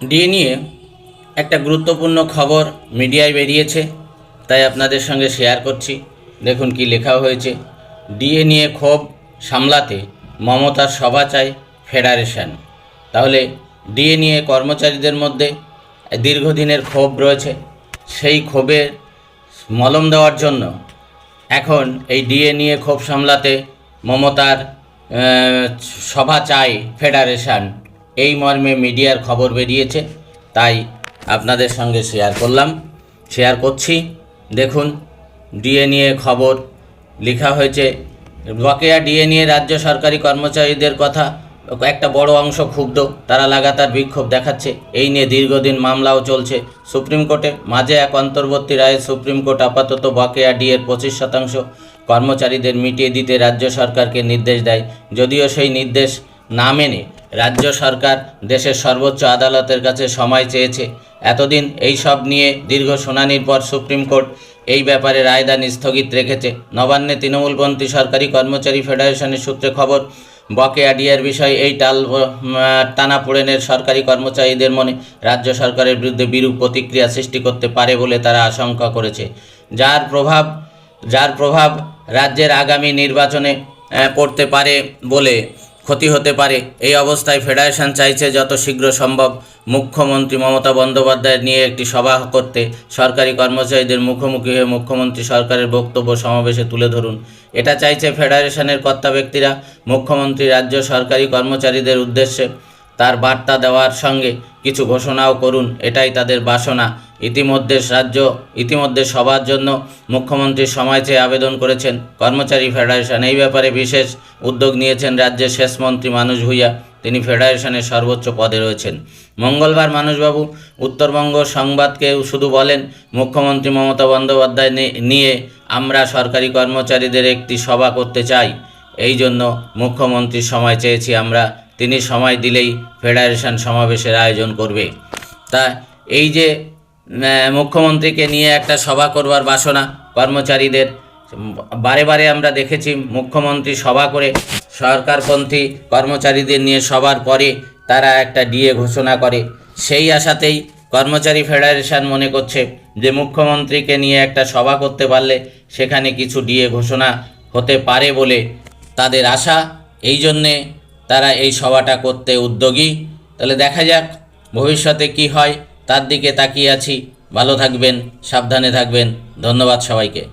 DA নিয়ে একটা গুরুত্বপূর্ণ খবর মিডিয়ায় বেরিয়েছে, তাই আপনাদের সঙ্গে শেয়ার করছি। দেখুন কি লেখা হয়েছে। ডিএ নিয়ে ক্ষোভ সামলাতে মমতার সভা চাই ফেডারেশন তাহলে ডিএ নিয়ে কর্মচারীদের মধ্যে দীর্ঘদিনের ক্ষোভ রয়েছে। সেই ক্ষোভের মলম দেওয়ার জন্য এখন এই ডিএ নিয়ে ক্ষোভ সামলাতে মমতার সভা চাই ফেডারেশন এই মর্মে মিডিয়ার খবর বেরিয়েছে, তাই আপনাদের সঙ্গে শেয়ার করলাম। শেয়ার করছি। দেখুন ডিএনএ খবর লেখা হয়েছে। বকেয়া ডিএনএ রাজ্য সরকারি কর্মচারীদের কথা একটা বড় অংশ ক্ষুব্ধ, তারা লাগাতার বিক্ষোভ দেখাচ্ছে। এই নিয়ে দীর্ঘদিন মামলাও চলছে সুপ্রিম কোর্টে। মাঝে এক অন্তর্বর্তী রায়ে সুপ্রিম কোর্ট আপাতত বকেয়া ডিএর পঁচিশ শতাংশ কর্মচারীদের মিটিয়ে দিতে রাজ্য সরকারকে নির্দেশ দেয়। যদিও সেই নির্দেশ না মেনে রাজ্য সরকার দেশের সর্বোচ্চ আদালতের কাছে সময় চেয়েছে। এতদিন এই সব নিয়ে দীর্ঘ শুনানির পর সুপ্রিম কোর্ট এই ব্যাপারে রায়দান স্থগিত রেখেছে। নবান্নে তৃণমূলপন্থী সরকারি কর্মচারী ফেডারেশনের সূত্রে খবর, বকেয়া ডিয়ার বিষয়ে এই টাল টানাপোড়েনের সরকারি কর্মচারীদের মনে রাজ্য সরকারের বিরুদ্ধে বিরূপ প্রতিক্রিয়া সৃষ্টি করতে পারে বলে তারা আশঙ্কা করেছে। যার প্রভাব যার প্রভাব রাজ্যের আগামী নির্বাচনে পড়তে পারে বলে ক্ষতি হতে পারে। এই অবস্থায় ফেডারেশন চাইছে যত শীঘ্র সম্ভব মুখ্যমন্ত্রী মমতা বন্দ্যোপাধ্যায় নিয়ে একটি সভা করতে। সরকারি কর্মচারীদের মুখোমুখি হয়ে মুখ্যমন্ত্রী সরকারের বক্তব্য সমাবেশে তুলে ধরুন। এটা চাইছে ফেডারেশনের কর্তা ব্যক্তিরা। মুখ্যমন্ত্রী রাজ্য সরকারি কর্মচারীদের উদ্দেশ্যে তার বার্তা দেওয়ার সঙ্গে কিছু ঘোষণাও করুন, এটাই তাদের বাসনা। ইতিমধ্যে রাজ্য, ইতিমধ্যে সবার জন্য মুখ্যমন্ত্রীর সময় চেয়ে আবেদন করেছেন। কর্মচারী ফেডারেশন, এই ব্যাপারে বিশেষ উদ্যোগ নিয়েছেন রাজ্যের শেষ মন্ত্রী মানুষ ভূঁইয়া। তিনি ফেডারেশনের সর্বোচ্চ পদে রয়েছেন। মঙ্গলবার মানুষবাবু উত্তরবঙ্গ সংবাদকে শুধু বলেন, মুখ্যমন্ত্রী মমতা বন্দ্যোপাধ্যায় নিয়ে আমরা সরকারি কর্মচারীদের একটি সভা করতে চাই। এই জন্য মুখ্যমন্ত্রীর সময় চেয়েছি আমরা তিনি সময় দিলেই ফেডারেশন সমাবেশের আয়োজন করবে। তা এই যে মুখ্যমন্ত্রীকে নিয়ে একটা সভা করবার বাসনা কর্মচারীদের, বারে বারে আমরা দেখেছি মুখ্যমন্ত্রী সভা করে সরকারপন্থী কর্মচারীদের নিয়ে সবার পরে তারা একটা ডিএ ঘোষণা করে। সেই আশাতেই কর্মচারী ফেডারেশন মনে করছে যে মুখ্যমন্ত্রীকে নিয়ে একটা সভা করতে পারলে সেখানে কিছু ডিএ ঘোষণা হতে পারে বলে তাদের আশা। এই জন্যে তারা এই সভাটা করতে উদ্যোগী। তাহলে দেখা যাক ভবিষ্যতে কি হয়। তার দিকে তাকিয়ে আছি। ভালো থাকবেন, সাবধানে থাকবেন। ধন্যবাদ সবাইকে।